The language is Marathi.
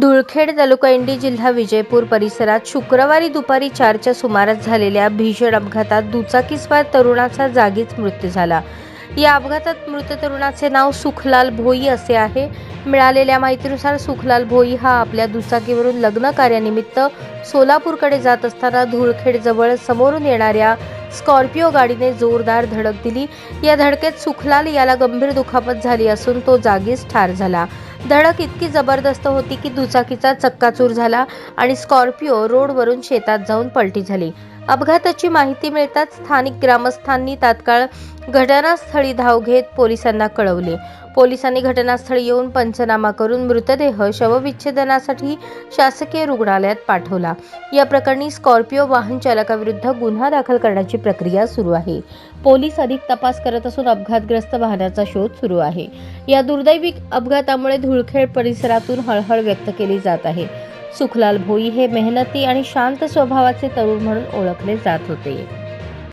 धुळखेड तालुका इंडी जिल्हा विजयपूर परिसरात शुक्रवारी दुपारी चारच्या सुमारास झालेल्या भीषण अपघातात दुचाकीस्वार तरुणाचा जागीच मृत्यू झाला. या अपघातात मृत तरुणाचे नाव सुखलाल भोई असे आहे. मिळालेल्या माहितीनुसार सुखलाल भोई हा आपल्या दुचाकीवरून लग्न कार्यानिमित्त सोलापूरकडे जात असताना धुळखेडजवळ समोरून येणाऱ्या स्कॉर्पिओ गाडीने जोरदार धडक दिली. या धडकेत सुखलाल याला गंभीर दुखापत झाली असून तो जागीच ठार झाला. धडक इतकी जबरदस्त होती की दुचाकीचा चक्काचूर झाला आणि स्कॉर्पिओ रोडवरून शेतात जाऊन पलटी झाली. अपघाताची माहिती मिळताच स्थानिक ग्रामस्थांनी तात्काळ घटनास्थळी धाव घेत पोलिसांना कळवले. पोलिसांनी घटनास्थळी येऊन पंचनामा करून मृतदेह शवविच्छेदनासाठी शासकीय रुग्णालयात पाठवला. या प्रकरणी स्कॉर्पिओ वाहन चालकाविरुद्ध गुन्हा दाखल करण्याची प्रक्रिया सुरू आहे. पोलीस अधिक तपास करत असून अपघातग्रस्त वाहनाचा शोध सुरू आहे. या दुर्दैवी अपघातामुळे धुळखेड परिसरातून हळहळ व्यक्त केली जात आहे. सुखलाल भोई हे मेहनती आणि शांत स्वभावाचे तरुण म्हणून ओळखले जात होते.